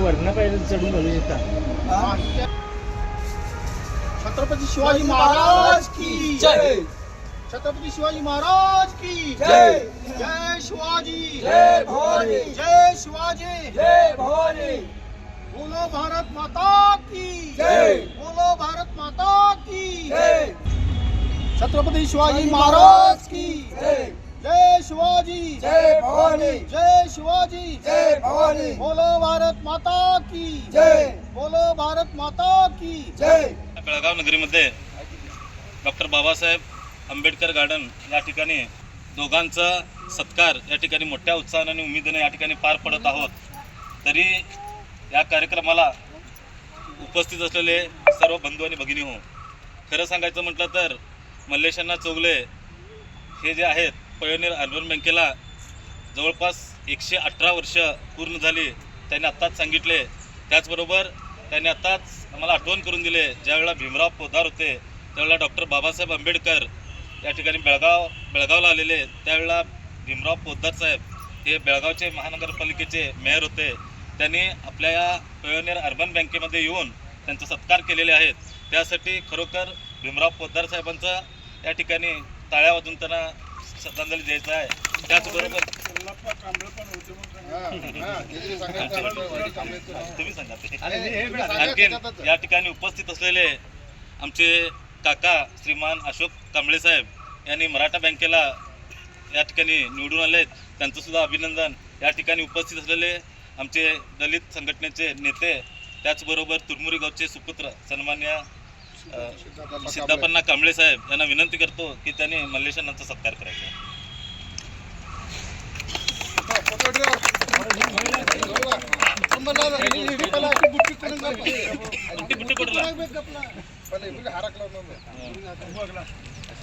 वर्ण पाहिजे चढून घालू शकता? छत्रपती शिवाजी महाराज की जय. छत्रपती शिवाजी महाराज की जय. जय. शिवाजी. जय भवानी. जय शिवाजी. जय भवानी. बोलो भारत माता की जय. बोलो भारत माता की जय. छत्रपती शिवाजी महाराज की जय. जय शिवाजी। जय भवानी। जय शिवाजी। जय भवानी। बोलो भारत माता की। जय। बोलो भारत माता की। जय। बेळगाव नगरीमध्ये डॉक्टर बाबासाहेब आंबेडकर गार्डन या ठिकाणी दोघांचा सत्कार या ठिकाणी मोठ्या उत्साहाने आणि उमेदीने या ठिकाणी पार पडत आहोत. तरी या कार्यक्रमाला उपस्थित असलेले सर्व बंधू आणि भगिनी हो खरं सांगायचं म्हटलं तर मल्लेशांना चौगले हे जे आहेत पयोनियर अर्बन बँकेला जवळपास एकशे अठरा वर्ष पूर्ण झाली. त्यांनी आत्ताच सांगितले. त्याचबरोबर त्यांनी आत्ताच आम्हाला आठवण करून दिले. ज्यावेळेला भीमराव पोदार होते त्यावेळेला डॉक्टर बाबासाहेब आंबेडकर या ठिकाणी बेळगाव बेळगावला आलेले. त्यावेळेला भीमराव पोद्दार साहेब हे बेळगावचे महानगरपालिकेचे मेयर होते. त्यांनी आपल्या या पयोनियर अर्बन बँकेमध्ये येऊन त्यांचा सत्कार केलेले आहेत. त्यासाठी खरोखर भीमराव पोद्दार साहेबांचा या ठिकाणी टाळ्या वाजून त्यांना श्रद्धांजली द्यायचं आहे. त्याचबरोबर तुम्ही सांगा या ठिकाणी उपस्थित असलेले आमचे काका श्रीमान अशोक कांबळे साहेब यांनी मराठा बँकेला या ठिकाणी निवडून आलेत. त्यांचं सुद्धा अभिनंदन. या ठिकाणी उपस्थित असलेले आमचे दलित संघटनेचे नेते त्याचबरोबर तुरमुरी गावचे सुपुत्र सन्मान्य सिद्धापन्ना कांबळे साहेब यांना विनंती करतो की त्यांनी मल्लेशांचा सत्कार करायचा.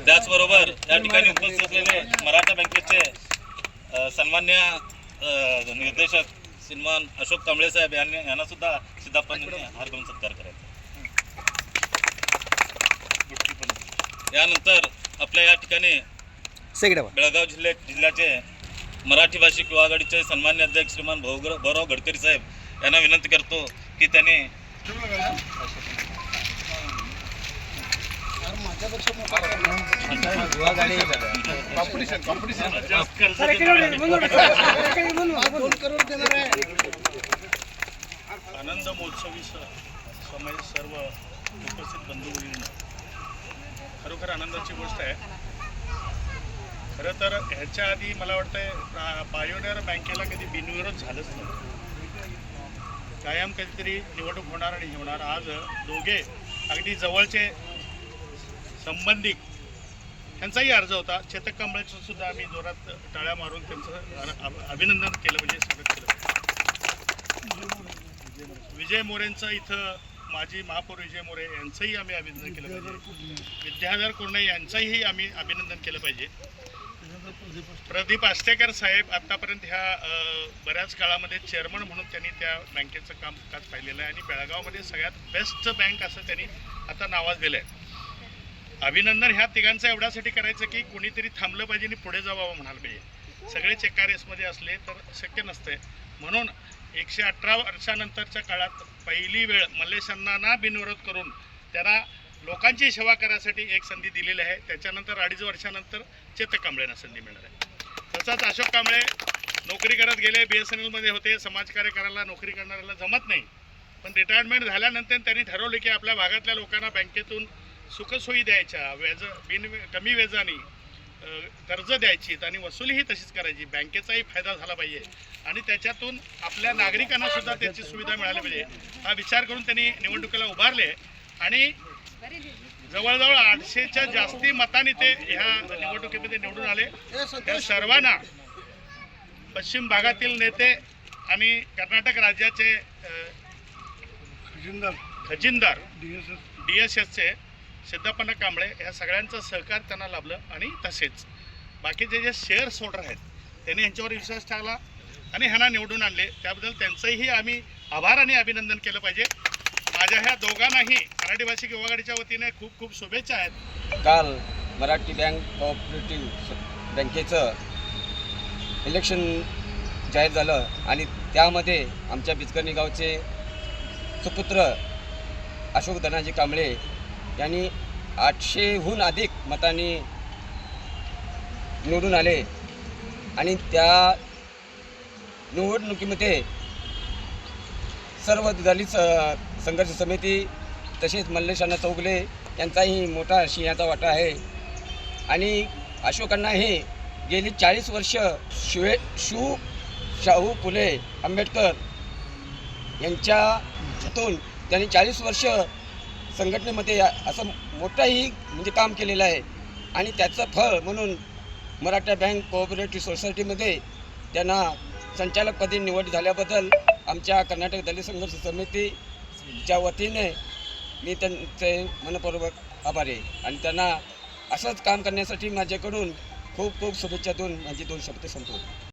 त्याचबरोबर या ठिकाणी उपस्थित असलेले मराठा बँकेचे सन्मान्य निर्देशक श्रीमान अशोक कांबळे साहेब यांनी यांना सुद्धा सिद्धापन हार घेऊन सत्कार करायचा. यानंतर आपल्या या ठिकाणी बेळगाव जिल्ह्या जिल्ह्याचे मराठी भाषिक युवा आघाडीचे सन्मान्य अध्यक्ष श्रीमान भाऊगर भाऊराव गडकरी साहेब यांना विनंती करतो की त्यांनी आनंद महोत्सवी समय सर्व उपस्थित बंधू खरोखर आनंदाची गोष्ट आहे. खरं तर ह्याच्या आधी मला वाटतंय पायोनियर बँकेला कधी बिनविरोध झालंच नाही. कायम कधीतरी निवडणूक होणार आणि होणार. आज दोघे अगदी जवळचे संबंधिक त्यांचाही अर्ज होता. चेतक कांबळेचं सुद्धा आम्ही जोरात टाळ्या मारून त्यांचं अभिनंदन केलं म्हणजे स्वागत केलं. विजय मोरेंचं इथं माजी महापौर विजय मोरे यांचंही आम्ही अभिनंदन केलं पाहिजे. विद्याधर कोर्णे यांचंही आम्ही अभिनंदन केलं पाहिजे. प्रदीप आस्तेकर साहेब आतापर्यंत ह्या बऱ्याच काळामध्ये चेअरमन म्हणून त्यांनी त्या बँकेचं कामकाज पाहिलेलं आहे आणि बेळगावमध्ये सगळ्यात बेस्ट बँक असं त्यांनी आता नावाज दिलं आहे अभिनंदन ह्या तिघांचं एवढ्यासाठी करायचं की कोणीतरी थांबलं पाहिजे आणि पुढे जावं म्हणायला पाहिजे. सगळेच एका रेसमध्ये असले तर शक्य नसतंय. म्हणून एकशे अठरा वर्षानंतरच्या काळात पहिली वेळ मल्लेशांना ना बिनविरोध करून त्यांना लोकांची सेवा करायसाठी एक संधी दिलेली आहे. त्याच्यानंतर अडीच वर्षानंतर चेतक कांबळेंना संधी मिळणार आहे. तसंच अशोक कांबळे नोकरी करत गेले बी एस एन एलमध्ये होते. समाजकार्य करायला नोकरी करणाऱ्याला जमत नाही. पण रिटायरमेंट झाल्यानंतर त्यांनी ठरवले की आपल्या भागातल्या लोकांना बँकेतून सुखसोयी द्यायच्या. व्याज बिन कमी व्याजाने कर्ज द्यायची आणि वसुलीही तशीच करायची. बँकेचाही फायदा झाला पाहिजे. आणि त्याच्यातून आपल्या नागरिकांना सुद्धा त्याची सुविधा मिळाली पाहिजे. हा विचार करून त्यांनी निवडणुकीला उभारले आणि जवळजवळ आठशेच्या जास्ती मतांनी ते ह्या निवडणुकीमध्ये निवडून आले. त्या सर्वांना पश्चिम भागातील नेते आणि कर्नाटक राज्याचे अ, खजिनदार. डी एस एसचे सिद्धप्पा कांबळे ह्या सगळ्यांचं सहकार त्यांना लाभलं आणि तसेच बाकीचे जे शेअर होल्डर आहेत त्यांनी यांच्यावर विश्वास टाकला आणि ह्यांना निवडून आणले. त्याबद्दल त्यांचंही आम्ही आभार आणि अभिनंदन केलं पाहिजे. माझ्या ह्या दोघांनाही मराठी भाषिक युवागाडीच्या वतीने खूप खूप शुभेच्छा आहेत. काल मराठी बँक कोऑपरेटिव्ह बँकेचं इलेक्शन जाहीर झालं आणि त्यामध्ये आमच्या बिचकर्णी गावचे सुपुत्र अशोक धनाजी कांबळे यांनी आठशेहून अधिक मतांनी निवडून आले. आणि त्या निवडणुकीमध्ये सर्व दलित स- संघर्ष समिती तसेच मल्लेशांना चौगले यांचाही मोठा सिंहाचा वाटा आहे. आणि अशोकांना हे गेली चाळीस वर्ष शिवे शिव शाहू फुले आंबेडकर यांच्या हातून त्यांनी चाळीस वर्ष संघटनेमध्ये असं मोठंही म्हणजे काम केलेलं आहे. आणि त्याचं फळ म्हणून मराठा बँक कोऑपरेटिव्ह सोसायटीमध्ये त्यांना संचालकपदी निवड झाल्याबद्दल आमच्या कर्नाटक दलित संघर्ष समितीच्या वतीने मी त्यांचे मनपूर्वक आभारी आहे. आणि त्यांना असंच काम करण्यासाठी माझ्याकडून खूप खूप शुभेच्छा देऊन माझी दोन शब्द संपवतो.